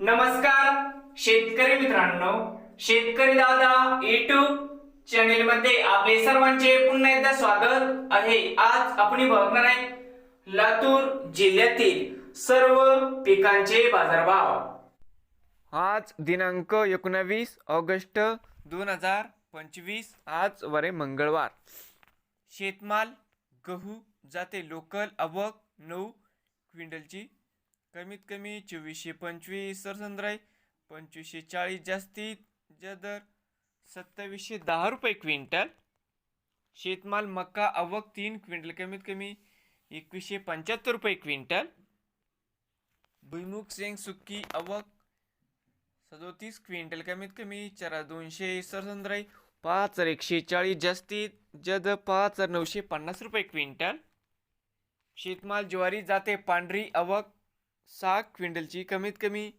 नमस्कार शेतकरी मित्रांनो. शेतकरी दादा युट्यूब चॅनेल मध्ये आपले सर्वांचे पुन्हा एकदा स्वागत आहे. आज आपण बघणार आहे लातूर जिल्ह्यातील सर्व पिकांचे बाजारभाव. आज दिनांक एकोणावीस ऑगस्ट दोन हजार पंचवीस आज वरे मंगळवार. शेतमाल गहू जाते लोकल आवक नऊ क्विंटलची कमीत कमी चोवीसशे पंचवीस सरसंद्राई पंचवीसशे चाळीस जास्तीत जदर सत्तावीसशे दहा रुपये क्विंटल. शेतमाल मका आवक तीन क्विंटल कमीत कमी एकवीसशे पंच्याहत्तर रुपये क्विंटल. भुईमुग शेंग सुक्की आवक सदोतीस क्विंटल कमीत कमी चरा दोनशे सरसंद्राई पाच हजार एकशे चाळीस जास्तीत जद पाच हजार नऊशे पन्नास रुपये क्विंटल. शेतमाल ज्वारी जाते पांढरी आवक सहा क्विंटलची कमीत कमी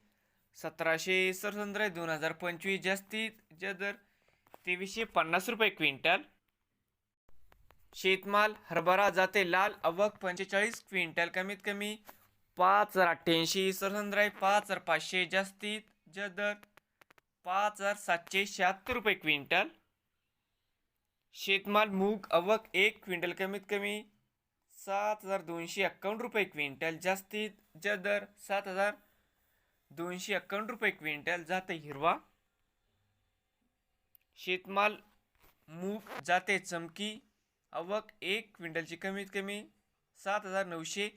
सतराशे सरसंद्र दोन हजार पंचवीस जास्तीत जदर तेवीसशे पन्नास रुपये क्विंटल. शेतमाल हरभरा जाते लाल अवक पंचेचाळीस क्विंटल कमीत कमी पाच हजार अठ्ठ्याऐंशी सरसंद्राई पाच हजार पाचशे जास्तीत जदर पाच हजार सातशे शहात्तर रुपये क्विंटल. शेतमाल मूग अवक एक क्विंटल कमीत कमी सात हजार दोनशे एक्कावन्न रुपये क्विंटल. जास्तीत जदर सात हजार दोनशे एक्कावन्न रुपये क्विंटल. जाते हिरवा. शेतमाल मूग जाते चमकी. आवक एक क्विंटलची कमीत कमी सात हजार नऊशे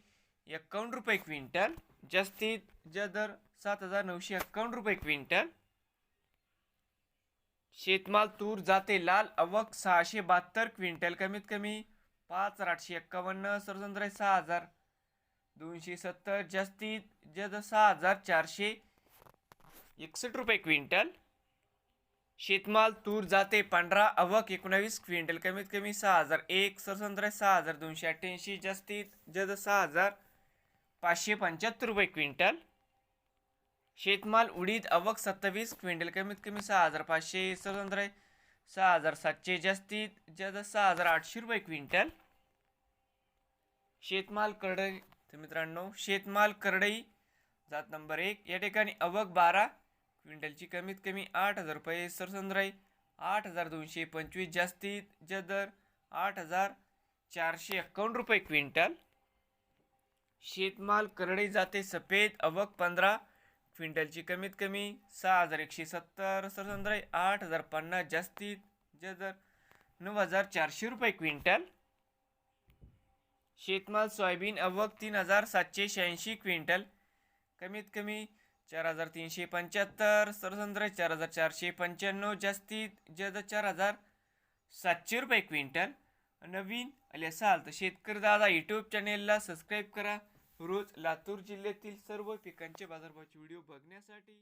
एक्कावन्न रुपये क्विंटल. जास्तीत दर सात हजार नऊशे एक्कावन्न रुपये क्विंटल. शेतमाल तूर जाते लाल. आवक सहाशे बहात्तर क्विंटल कमीत कमी पाच हजार आठशे एक्कावन्न सरसंद्राई सहा हजार. दोनशे सत्तर जास्तीत जद सहा हजार चारशे एकसष्ट रुपये क्विंटल. शेतमाल तूर जाते पांढरा अवक एकोणावीस क्विंटल. कमीत कमी सहा हजार. एक सरसंत्र सहा हजार. दोनशे अठ्ठ्याऐंशी जास्तीत जद सहा हजार. पाचशे पंच्याहत्तर रुपये क्विंटल. शेतमाल उडीद अवक सत्तावीस क्विंटल. कमीत कमी सहा हजार पाचशे. सरसंत्र सहा हजार सातशे. जास्तीत जद सहा हजार आठशे रुपये क्विंटल. शेतमाल करडई तर मित्रांनो शेतमाल करडई जात नंबर एक. या ठिकाणी अवक बारा क्विंटलची कमीत कमी आठ हजार रुपये. सरसंद्राई आठ हजार दोनशे पंचवीस. जास्तीत जदर आठ हजार चारशे एक्कावन्न रुपये क्विंटल. शेतमाल करडई जाते सफेद अवक पंधरा क्विंटलची कमीत कमी सहा हजार एकशे सत्तर. सरसंद्राई आठ हजार पन्नास. जास्तीत जदर नऊ हजार चारशे रुपये क्विंटल. शेतमाल सोयाबीन अवक तीन हजार सातशे शहाऐंशी क्विंटल. कमीत कमी चार हजार तीनशे पंच्याहत्तर सरसंद्र चार हजार चारशे पंच्याण्णव जास्तीत जद चार हजार सातशे रुपये क्विंटल. नवीन आले असाल तर शेतकरी दादा यूट्यूब चॅनेलला सबस्क्राईब करा. रोज लातूर जिल्ह्यातील सर्व पिकांचे बाजारभावाचे व्हिडिओ बघण्यासाठी